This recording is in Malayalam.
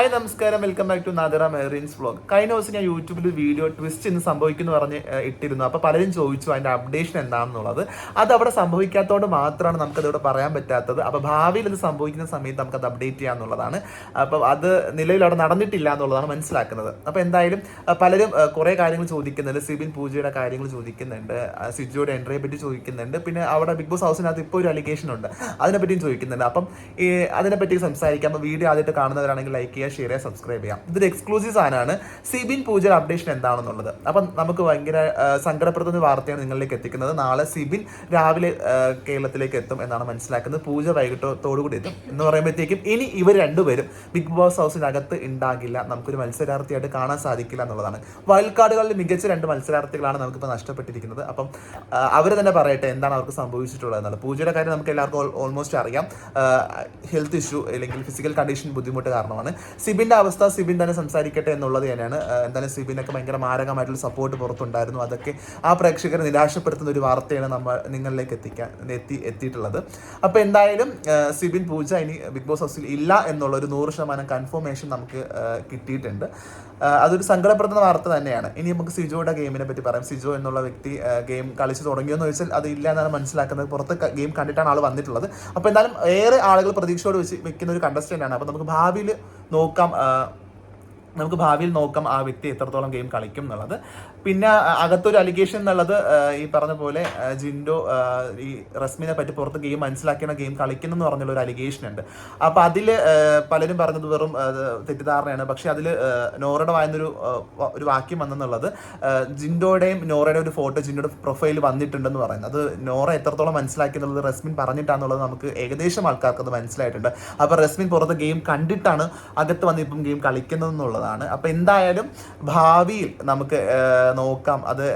ഹായ് നമസ്കാരം. വെൽക്കം ബാക്ക് ടു നാദറ മെറീൻസ് വ്ളോഗ് കഴിഞ്ഞ ദിവസം ഞാൻ യൂട്യൂബിൽ വീഡിയോ ട്വിസ്റ്റ് ഇന്ന് സംഭവിക്കുന്നു പറഞ്ഞ് ഇട്ടിരുന്നു. അപ്പോൾ പലരും ചോദിച്ചു അതിന്റെ അപ്ഡേഷൻ എന്താണെന്നുള്ളത്. അത് അവിടെ സംഭവിക്കാത്തതുകൊണ്ട് മാത്രമാണ് നമുക്കതിവിടെ പറയാൻ പറ്റാത്തത്. അപ്പോൾ ഭാവിയിൽ ഇത് സംഭവിക്കുന്ന സമയത്ത് നമുക്കത് അപ്ഡേറ്റ് ചെയ്യാന്നുള്ളതാണ്. അപ്പോൾ അത് നിലവിൽ അവിടെ നടന്നിട്ടില്ല എന്നുള്ളതാണ് മനസ്സിലാക്കുന്നത്. അപ്പോൾ എന്തായാലും പലരും കുറേ കാര്യങ്ങൾ ചോദിക്കുന്നുണ്ട്. സിബിൻ പൂജയുടെ കാര്യങ്ങൾ ചോദിക്കുന്നുണ്ട്. സിജോയുടെ എൻട്രിയെ പറ്റി ചോദിക്കുന്നുണ്ട്. പിന്നെ അവിടെ ബിഗ് ബോസ് ഹൗസിനകത്ത് ഇപ്പോൾ ഒരു അലിഗേഷൻ ഉണ്ട്. അതിനെപ്പറ്റിയും ചോദിക്കുന്നുണ്ട്. അപ്പം അതിനെപ്പറ്റി സംസാരിക്കാം. അപ്പോൾ വീഡിയോ ആദ്യമായിട്ട് കാണുന്നവരാണെങ്കിൽ ലൈക്ക് ചെയ്യുക. ഷെയർ ചെയ്യുക സബ്സ്ക്രൈബ് ചെയ്യാം. ഇതൊരു എക്സ്ക്ലൂസീവ് സാധനമാണ്. സിബിൻ പൂജ അപ്ഡേഷൻ എന്താണെന്നുള്ളത്. അപ്പം നമുക്ക് ഭയങ്കര സങ്കടപ്പെടുത്തുന്ന വാർത്തയാണ് നിങ്ങളിലേക്ക് എത്തിക്കുന്നത്. നാളെ സിബിൻ രാവിലെ കേരളത്തിലേക്ക് എത്തും എന്നാണ് മനസ്സിലാക്കുന്നത്. പൂജ വൈകിട്ടോടുകൂടി എത്തും എന്ന് പറയുമ്പോഴത്തേക്കും ഇനി ഇവർ രണ്ടുപേരും ബിഗ് ബോസ് ഹൗസിനകത്ത് ഉണ്ടാകില്ല. നമുക്കൊരു മത്സരാർത്ഥിയായിട്ട് കാണാൻ സാധിക്കില്ല എന്നുള്ളതാണ്. വൈൽഡ് കാർഡുകളിൽ മികച്ച രണ്ട് മത്സരാർത്ഥികളാണ് നമുക്കിപ്പോൾ നഷ്ടപ്പെട്ടിരിക്കുന്നത്. അപ്പം അവർ തന്നെ പറയട്ടെ എന്താണ് അവർക്ക് സംഭവിച്ചിട്ടുള്ളത് എന്നുള്ളത്. പൂജയുടെ കാര്യം നമുക്ക് എല്ലാവർക്കും ഓൾമോസ്റ്റ് അറിയാം. ഹെൽത്ത് ഇഷ്യൂ അല്ലെങ്കിൽ ഫിസിക്കൽ കണ്ടീഷൻ ബുദ്ധിമുട്ട് കാരണമാണ്. സിബിന്റെ അവസ്ഥ സിബിൻ തന്നെ സംസാരിക്കട്ടെ എന്നുള്ളത് തന്നെയാണ്. എന്തായാലും സിബിനൊക്കെ ഭയങ്കര മാരകമായിട്ടുള്ള സപ്പോർട്ട് പുറത്തുണ്ടായിരുന്നു. അതൊക്കെ ആ പ്രേക്ഷകരെ നിരാശപ്പെടുത്തുന്ന ഒരു വാർത്തയാണ് നമ്മൾ നിങ്ങളിലേക്ക് എത്തിക്കാൻ എത്തി എത്തിയിട്ടുള്ളത്. അപ്പോൾ എന്തായാലും സിബിൻ പൂജ ഇനി ബിഗ് ബോസ് ഹൗസിൽ ഇല്ല എന്നുള്ള ഒരു നൂറ് ശതമാനം കൺഫർമേഷൻ നമുക്ക് കിട്ടിയിട്ടുണ്ട്. അതൊരു സങ്കടപ്പെടുത്തുന്ന വാർത്ത തന്നെയാണ്. ഇനി നമുക്ക് സിജോയുടെ ഗെയിമിനെ പറ്റി പറയാം. സിജോ എന്നുള്ള വ്യക്തി ഗെയിം കളിച്ച് തുടങ്ങിയെന്ന് ചോദിച്ചാൽ അത് ഇല്ല എന്നാണ് മനസ്സിലാക്കുന്നത്. പുറത്ത് ഗെയിം കണ്ടിട്ടാണ് ആൾ വന്നിട്ടുള്ളത്. അപ്പോൾ എന്തായാലും ഏറെ ആളുകൾ പ്രതീക്ഷയോട് വെച്ച് വെക്കുന്ന ഒരു കണ്ടസ്റ്റന്റ് ആണ്. അപ്പോൾ നമുക്ക് ഭാവിയിൽ നോക്കാം. നമുക്ക് ഭാവിയിൽ നോക്കാം ആ വ്യക്തി എത്രത്തോളം ഗെയിം കളിക്കും എന്നുള്ളത്. പിന്നെ അകത്തൊരു അലിഗേഷൻ എന്നുള്ളത് ഈ പറഞ്ഞ പോലെ ജിൻഡോ ഈ റസ്മിനെ പറ്റി പുറത്ത് ഗെയിം മനസ്സിലാക്കിയാണ് ഗെയിം കളിക്കുന്നു എന്ന് പറഞ്ഞുള്ള ഒരു അലിഗേഷൻ ഉണ്ട് അപ്പോൾ അതിൽ പലരും പറഞ്ഞത് വെറും തെറ്റിദ്ധാരണയാണ്. പക്ഷെ അതിൽ നോറയുടെ വായന്നൊരു ആ, ഒരു വാക്യം വന്നെന്നുള്ളത് ജിൻഡോയുടെയും നോറയുടെയും ഒരു ഫോട്ടോ ജിൻഡോയുടെ പ്രൊഫൈൽ വന്നിട്ടുണ്ടെന്ന് പറയുന്നത് അത് നോറ എത്രത്തോളം മനസ്സിലാക്കി എന്നുള്ളത് റസ്മിൻ പറഞ്ഞിട്ടാന്നുള്ളത് നമുക്ക് ഏകദേശം ആൾക്കാർക്ക് അത് മനസ്സിലായിട്ടുണ്ട്. അപ്പോൾ റസ്മിൻ പുറത്ത് ഗെയിം കണ്ടിട്ടാണ് അകത്ത് വന്നിപ്പം ഗെയിം കളിക്കുന്നത് എന്നുള്ളതാണ്. അപ്പോൾ എന്തായാലും ഭാവിയിൽ നമുക്ക് നോക്കാം. അത്